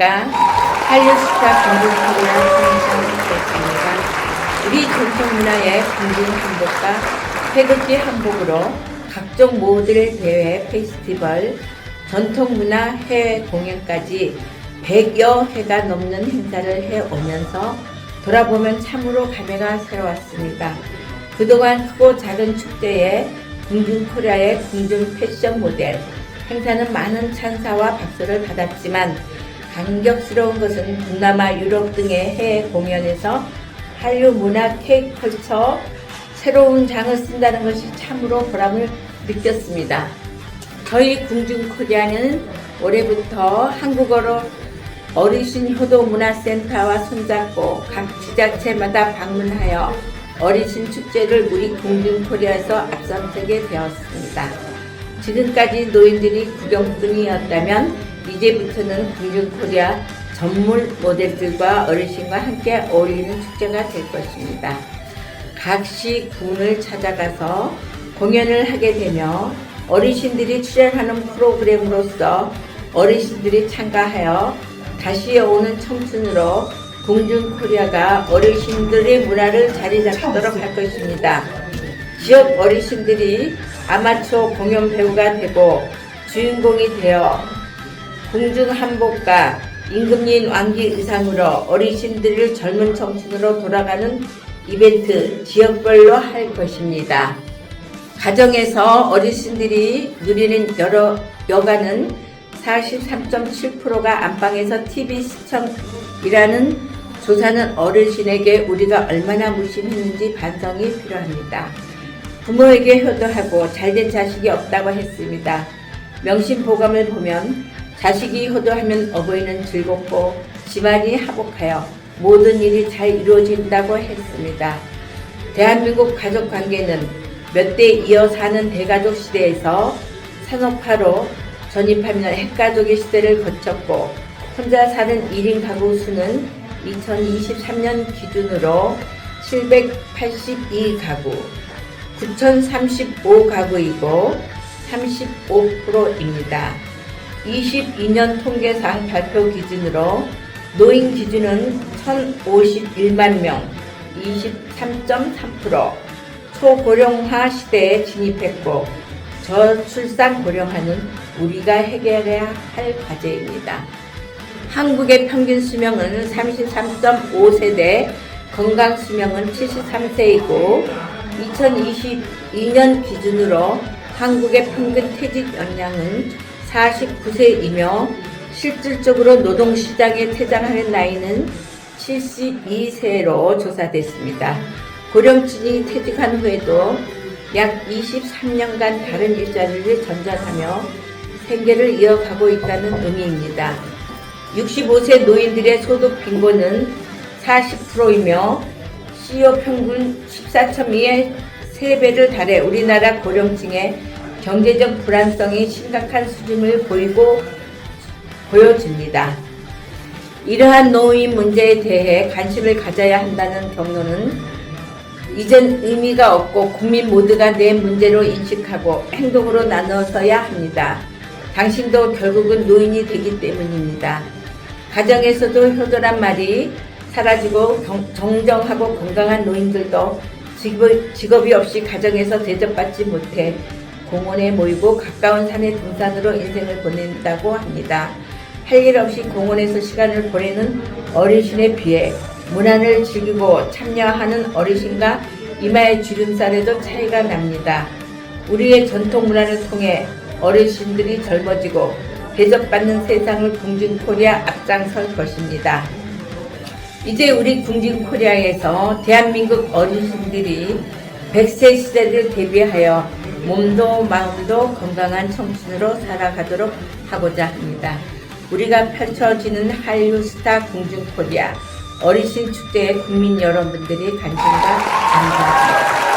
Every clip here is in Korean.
안녕하십니까. 한류스타 공중코리아 성상됐습니다. 우리 전통문화의 공중 한복과 태극기 한복으로 각종 모델 대회, 페스티벌, 전통문화 해외 공연까지 100여 회가 넘는 행사를 해오면서 돌아보면 참으로 감회가 새로웠습니다. 그동안 크고 작은 축제에 궁중 코리아의 궁중 패션 모델 행사는 많은 찬사와 박수를 받았지만 감격스러운 것은 동남아 유럽 등의 해외 공연에서 한류 문화 K컬처 새로운 장을 쓴다는 것이 참으로 보람을 느꼈습니다. 저희 궁중 코리아는 올해부터 한국어로 어르신 효도 문화센터와 손잡고 각 지자체마다 방문하여 어르신 축제를 우리 궁중 코리아에서 앞장서게 되었습니다. 지금까지 노인들이 구경꾼이었다면 이제부터는 궁중 코리아 전문 모델들과 어르신과 함께 어울리는 축제가 될 것입니다. 각 시 군을 찾아가서 공연을 하게 되며 어르신들이 출연하는 프로그램으로서 어르신들이 참가하여 다시 오는 청춘으로 궁중 코리아가 어르신들의 문화를 자리 잡도록 할 것입니다. 지역 어르신들이 아마추어 공연 배우가 되고 주인공이 되어 궁중 한복과 임금님 왕기 의상으로 어르신들을 젊은 청춘으로 돌아가는 이벤트 지역별로 할 것입니다. 가정에서 어르신들이 누리는 여러 여가는 43.7%가 안방에서 TV 시청이라는 조사는 어르신에게 우리가 얼마나 무심했는지 반성이 필요합니다. 부모에게 효도하고 잘된 자식이 없다고 했습니다. 명심보감을 보면 자식이 효도하면 어버이는 즐겁고 집안이 화목하여 모든 일이 잘 이루어진다고 했습니다. 대한민국 가족 관계는 몇 대 이어 사는 대가족 시대에서 산업화로 전입하며 핵가족의 시대를 거쳤고 혼자 사는 1인 가구 수는 2023년 기준으로 782가구, 9,035가구이고 35%입니다. 22년 통계상 발표 기준으로 노인 기준은 1,051만 명, 23.3%, 초고령화 시대에 진입했고 저출산 고령화는 우리가 해결해야 할 과제입니다. 한국의 평균 수명은 33.5세대, 건강 수명은 73세이고 2022년 기준으로 한국의 평균 퇴직 연령은 49세이며 실질적으로 노동시장에 퇴장하는 나이는 72세로 조사됐습니다. 고령층이 퇴직한 후에도 약 23년간 다른 일자리를 전전하며 생계를 이어가고 있다는 의미입니다. 65세 노인들의 소득 빈곤은 40%이며 CEO 평균 14.2의 3배를 달해 우리나라 고령층의 경제적 불안성이 심각한 수준을 보이고 보여집니다. 이러한 노인 문제에 대해 관심을 가져야 한다는 경로는 이젠 의미가 없고 국민 모두가 내 문제로 인식하고 행동으로 나눠서야 합니다. 당신도 결국은 노인이 되기 때문입니다. 가정에서도 효도란 말이 사라지고 경- 정정하고 건강한 노인들도 직업, 직업이 없이 가정에서 대접받지 못해 공원에 모이고 가까운 산의 등산으로 인생을 보낸다고 합니다. 할 일 없이 공원에서 시간을 보내는 어르신에 비해 문화를 즐기고 참여하는 어르신과 이마의 주름살에도 차이가 납니다. 우리의 전통 문화를 통해 어르신들이 젊어지고 대접받는 세상을 궁진 코리아 앞장설 것입니다. 이제 우리 궁진 코리아에서 대한민국 어르신들이 100세 시대를 대비하여 몸도 마음도 건강한 청춘으로 살아가도록 하고자 합니다. 우리가 펼쳐지는 한류 스타 궁중 코리아 어르신 축제에 국민 여러분들의 관심과 감사합니다.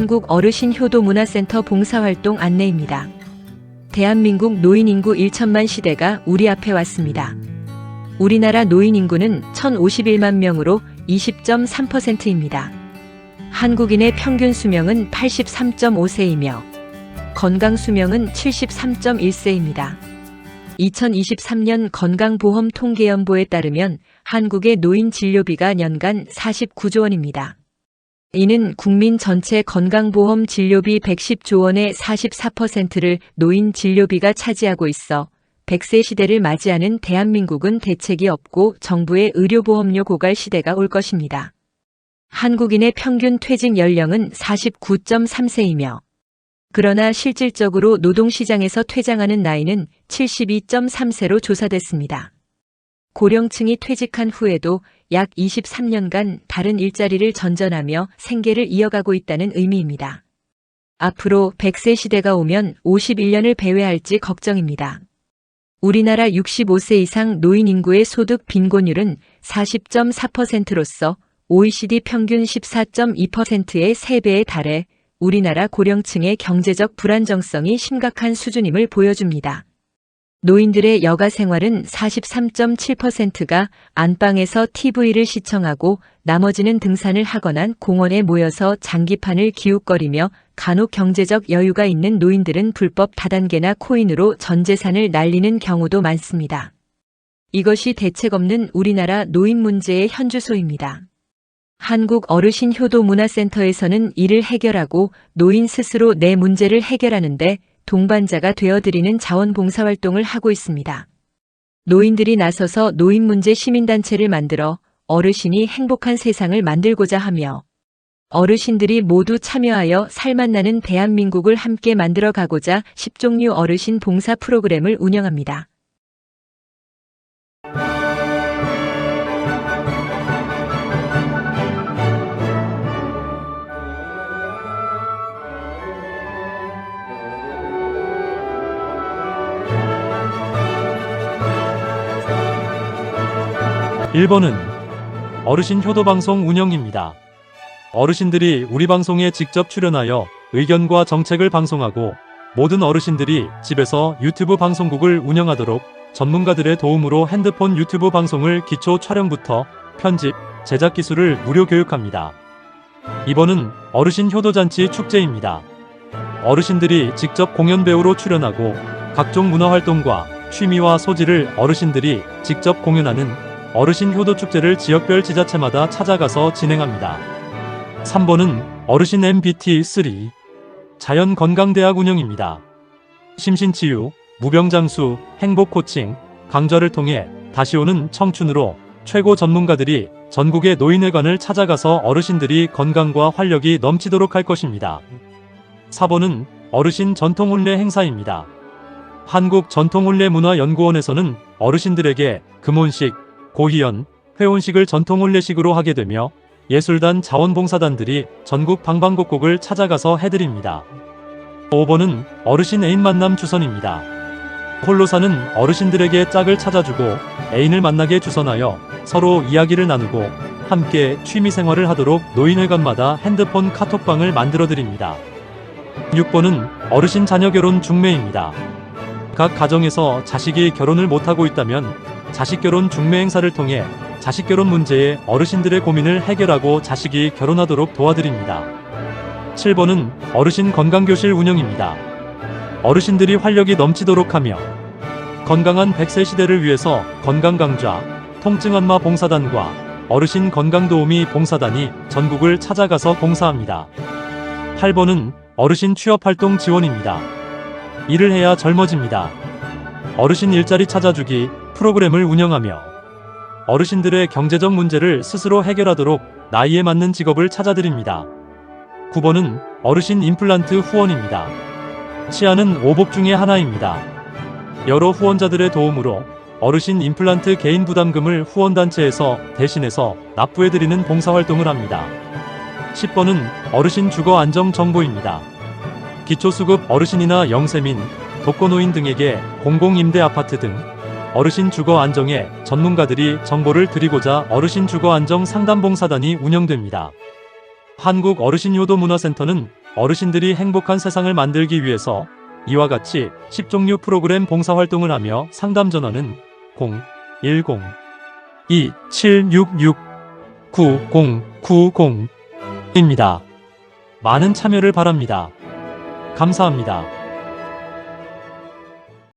한국 어르신 효도 문화센터 봉사활동 안내입니다. 대한민국 노인 인구 1천만 시대가 우리 앞에 왔습니다. 우리나라 노인 인구는 1,051만 명으로 20.3%입니다. 한국인의 평균 수명은 83.5세이며 건강 수명은 73.1세입니다. 2023년 건강보험 통계연보에 따르면 한국의 노인 진료비가 년간 49조 원입니다. 이는 국민 전체 건강보험 진료비 110조 원의 44%를 노인 진료비가 차지하고 있어 100세 시대를 맞이하는 대한민국은 대책이 없고 정부의 의료보험료 고갈 시대가 올 것입니다. 한국인의 평균 퇴직 연령은 49.3세이며 그러나 실질적으로 노동시장에서 퇴장하는 나이는 72.3세로 조사됐습니다. 고령층이 퇴직한 후에도 약 23년간 다른 일자리를 전전하며 생계를 이어가고 있다는 의미입니다. 앞으로 100세 시대가 오면 51년을 배회할지 걱정입니다. 우리나라 65세 이상 노인 인구의 소득 빈곤율은 40.4%로서 OECD 평균 14.2%의 3배에 달해 우리나라 고령층의 경제적 불안정성이 심각한 수준임을 보여줍니다. 노인들의 여가 생활은 43.7%가 안방에서 TV를 시청하고 나머지는 등산을 하거나 공원에 모여서 장기판을 기웃거리며 간혹 경제적 여유가 있는 노인들은 불법 다단계나 코인으로 전 재산을 날리는 경우도 많습니다. 이것이 대책 없는 우리나라 노인 문제의 현주소입니다. 한국 어르신 효도 문화센터에서는 이를 해결하고 노인 스스로 내 문제를 해결하는데 동반자가 되어드리는 자원봉사활동을 하고 있습니다. 노인들이 나서서 노인 문제 시민단체를 만들어 어르신이 행복한 세상을 만들고자 하며 어르신들이 모두 참여하여 살맛나는 대한민국을 함께 만들어 가고자 10종류 어르신 봉사 프로그램을 운영합니다. 일번은 어르신 효도 방송 운영입니다. 어르신들이 우리 방송에 직접 출연하여 의견과 정책을 방송하고 모든 어르신들이 집에서 유튜브 방송국을 운영하도록 전문가들의 도움으로 핸드폰 유튜브 방송을 기초 촬영부터 편집, 제작 기술을 무료 교육합니다. 이번은 어르신 효도잔치 축제입니다. 어르신들이 직접 공연 배우로 출연하고 각종 문화 활동과 취미와 소지를 어르신들이 직접 공연하는 어르신 효도 축제를 지역별 지자체마다 찾아가서 진행합니다. 3번은 어르신 MBT3 자연건강대학 운영입니다. 심신치유, 무병장수, 행복 코칭, 강좌를 통해 다시 오는 청춘으로 최고 전문가들이 전국의 노인회관을 찾아가서 어르신들이 건강과 활력이 넘치도록 할 것입니다. 4번은 어르신 전통혼례 행사입니다. 한국전통혼례문화연구원에서는 어르신들에게 금혼식, 고희연, 회혼식을 전통 혼례식으로 하게 되며 예술단 자원봉사단들이 전국 방방곡곡을 찾아가서 해드립니다. 5번은 어르신 애인 만남 주선입니다. 홀로 사는 어르신들에게 짝을 찾아주고 애인을 만나게 주선하여 서로 이야기를 나누고 함께 취미 생활을 하도록 노인회관마다 핸드폰 카톡방을 만들어 드립니다. 6번은 어르신 자녀 결혼 중매입니다. 각 가정에서 자식이 결혼을 못하고 있다면 자식 결혼 중매 행사를 통해 자식 결혼 문제에 어르신들의 고민을 해결하고 자식이 결혼하도록 도와드립니다. 7번은 어르신 건강교실 운영입니다. 어르신들이 활력이 넘치도록 하며 건강한 100세 시대를 위해서 건강강좌, 통증안마 봉사단과 어르신 건강도우미 봉사단이 전국을 찾아가서 봉사합니다. 8번은 어르신 취업활동 지원입니다. 일을 해야 젊어집니다. 어르신 일자리 찾아주기 프로그램을 운영하며 어르신들의 경제적 문제를 스스로 해결하도록 나이에 맞는 직업을 찾아드립니다. 9번은 어르신 임플란트 후원입니다. 치아는 오복 중의 하나입니다. 여러 후원자들의 도움으로 어르신 임플란트 개인 부담금을 후원단체에서 대신해서 납부해드리는 봉사활동을 합니다. 10번은 어르신 주거 안정 정보입니다. 기초수급 어르신이나 영세민, 독거노인 등에게 공공임대 아파트 등 어르신 주거 안정에 전문가들이 정보를 드리고자 어르신 주거 안정 상담봉사단이 운영됩니다. 한국 어르신 효도 문화센터는 어르신들이 행복한 세상을 만들기 위해서 이와 같이 10종류 프로그램 봉사활동을 하며 상담 전화는 010-2766-9090입니다. 많은 참여를 바랍니다. 감사합니다.